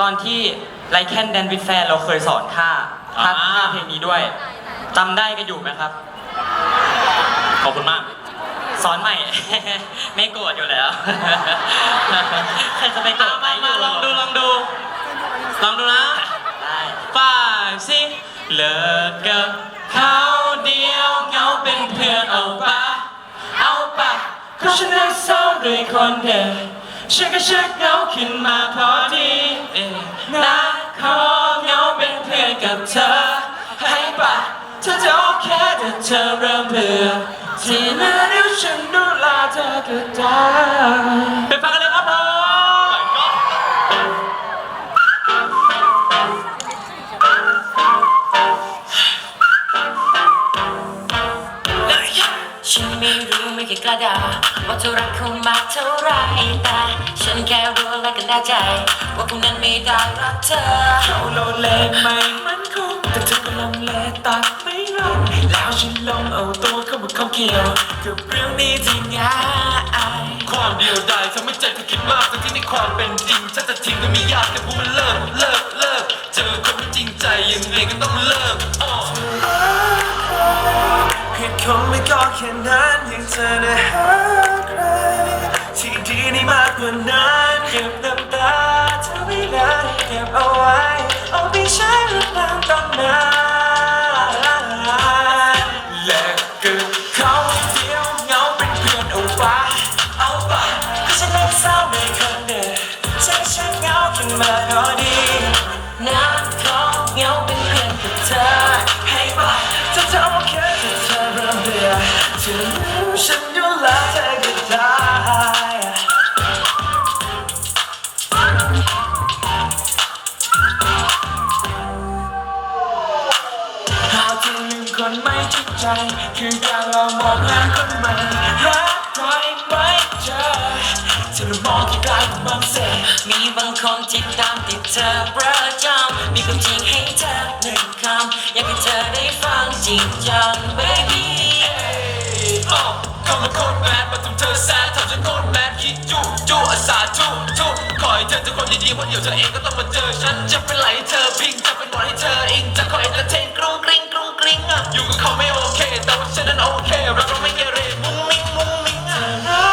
ตอนที่ไลแคนแดนวิดแฟนเราเคยสอนท่าท่าอ่า ท่าเพลงนี้ด้วยจำได้กันอยู่ไหมครับ ขอบคุณมาก สอนใหม่ ไม่โกรธอยู่แล้วใครจะไปโกรธไหมมามาลองดูลองดู ลองดูนะได้ ฝ่ายสิเลิกกับเขาเดียวเหงาเป็นเพื่อนเอาปะเอาปะก็ฉันได้เศร้าด้วยคนเดิม ฉันก็ชักเงาขึ้นมาพอดีนะขอเงาเป็นเพื่อนกับเธอ ให้ปะเธอจะโอเคแต่เธอเริ่มเบื่อที่นาเดี๋ยวฉันดูแลเธอก็ได้ ฉันไม่รู้ไม่เคยกล้าด่าว่าเธอรักเขามากเท่าไรแต่ฉันแค่รู้และก็แน่ใจ ว่าคนนั้นไม่ได้รักเธอเขาโลเลไม่มันคงแต่เธอก็ลังเลตัดไม่รักแล้วฉันลองเอาตัวเข้ามาเข้าเกี่ยวกับเรื่องนี้ที่ง่ายความเดียวดายทำให้ใจเธอคิดมากทั้งที่ในความเป็นจริงฉันจะทิ้งก็ไม่ยากแต่พูดมันเลิกเลิกเลิกเจอคนไม่จริงใจยังไงก็ต้องเลิกอ้อเหตุคงไม่ก็ แค่นั้นยังเธอนะหาใคร ที่ดีนี่มากกว่านั้นเก็บน้ำตาเธอไม่ได้เก็บเอาไว้ เอาไปใช้เรื่องราวตอนนั้นและกับเขาเดียวเหงาเป็นเพื่อนเอาปะเอาปะก็ฉันเลิกเศร้าในคนเดียวฉันฉันเหงาขึ้นมาพอดี ฉันดูแลเธอก็ได้หากที่ลืมคนไม่จริงใจ คือการลองมองหาคนใหม่รักใครไม่เจอเธอมองที่กลายเป็นบางเศษมีบางคนที่ตามติดเธอประจำมีความจริงให้เธอหนึ่งคำอยากให้เธอได้ฟังจริงจัง baby อ้อเข้ามาโคตรแมนมาทำเธอแซดทำฉันโคตรแมนคิดจู้จู้อาสาจู้จู้ขอให้เธอเจอคนดีๆเพราะเดี๋ยวเธอเองก็ต้องมาเจอฉันจะเป็นไหลเธอพิงจะเป็นบอลให้เธออิงจะคอยเอนเตอร์เทนกรุงกริ้งกรุงกริ้งอะอยู่กับเขาไม่โอเค แต่ว่าฉันนั้นโอเคเราเราไม่เกเรมุ้งมิ้งมุ้งมิ้งอะรั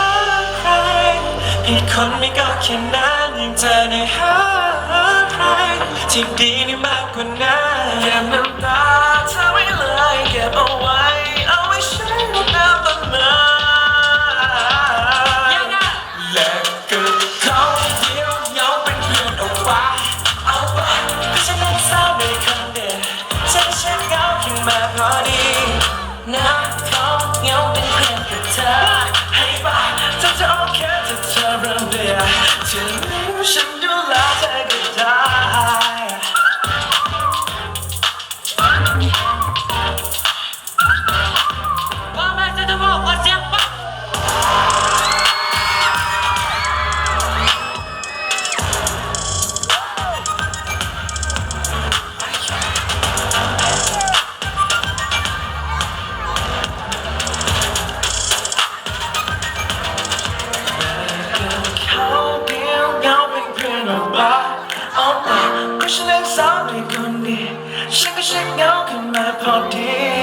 กใครอีกคนไม่ก็แค่นั้นยังเธอในหาใครที่ดีนี่มากกว่านั้น ขึ้นมาพอดีนะขอเหงาเป็นเพื่อนกับเธอให้ไปเธอจะโอเคถ้าเธอเริ่มเบื่อเธอรู้ฉันดูแลเธอ คนดีฉันก็เช็คเงาขึ้นมาพอดี